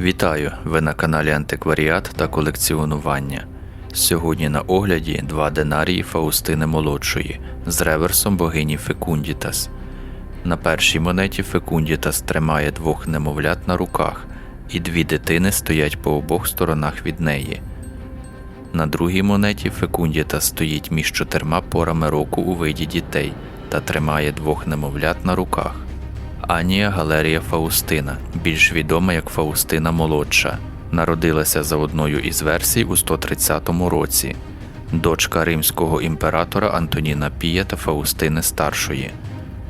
Вітаю! Ви на каналі Антикваріат та колекціонування. Сьогодні на огляді два динарії Фаустини Молодшої з реверсом богині Фекундітас. На першій монеті Фекундітас тримає двох немовлят на руках, і дві дитини стоять по обох сторонах від неї. На другій монеті Фекундітас стоїть між чотирма порами року у виді дітей та тримає двох немовлят на руках. Анія Галерія Фаустина, більш відома як Фаустина Молодша, народилася за одною із версій у 130 році, дочка римського імператора Антоніна Пія та Фаустини Старшої.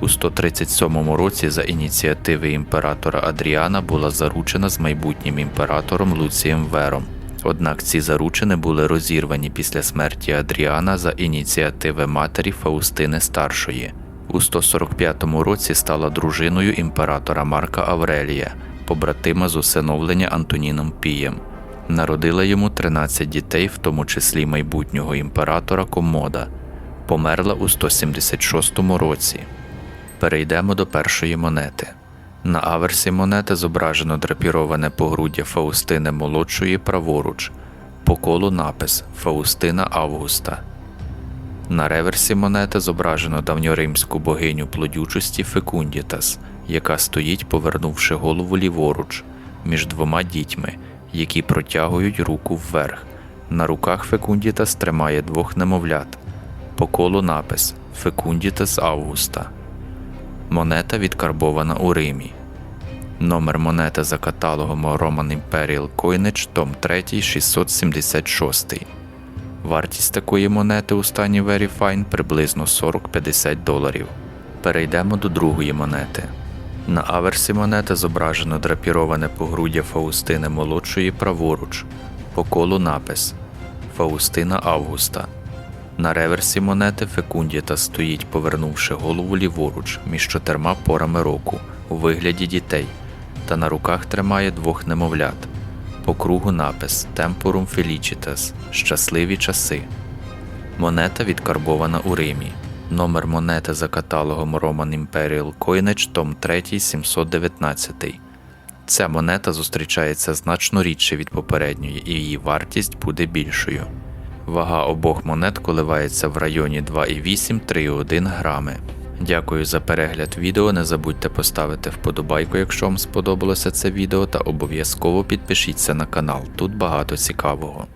У 137 році за ініціативи імператора Адріана була заручена з майбутнім імператором Луцієм Вером. Однак ці заручини були розірвані після смерті Адріана за ініціативи матері Фаустини Старшої. У 145 році стала дружиною імператора Марка Аврелія, побратима з усиновлення Антоніном Пієм. Народила йому 13 дітей, в тому числі майбутнього імператора Комода. Померла у 176 році. Перейдемо до першої монети. На аверсі монети зображено драпіроване погруддя Фаустини молодшої праворуч, по колу напис Фаустина Августа. На реверсі монети зображено давньоримську богиню плодючості Фекундітас, яка стоїть, повернувши голову ліворуч між двома дітьми, які протягують руку вверх. На руках Фекундітас тримає двох немовлят. По колу напис Фекундітас Августа. Монета відкарбована у Римі. Номер монети за каталогом Roman Imperial Coinage, том 3, 676. Вартість такої монети у стані Very Fine приблизно 40-50 доларів. Перейдемо до другої монети. На аверсі монети зображено драпіроване погруддя Фаустини молодшої праворуч, по колу напис Фаустина Августа. На реверсі монети Фекундіта стоїть, повернувши голову ліворуч між чотирма порами року у вигляді дітей, та на руках тримає двох немовлят. По кругу напис Temporum Felicitas Щасливі часи. Монета відкарбована у Римі. Номер монети за каталогом Roman Imperial Coinage, том 3, 719. Ця монета зустрічається значно рідше від попередньої, і її вартість буде більшою. Вага обох монет коливається в районі 2,8-3,1 грами. Дякую за перегляд відео. Не забудьте поставити вподобайку, якщо вам сподобалося це відео, та обов'язково підпишіться на канал. Тут багато цікавого.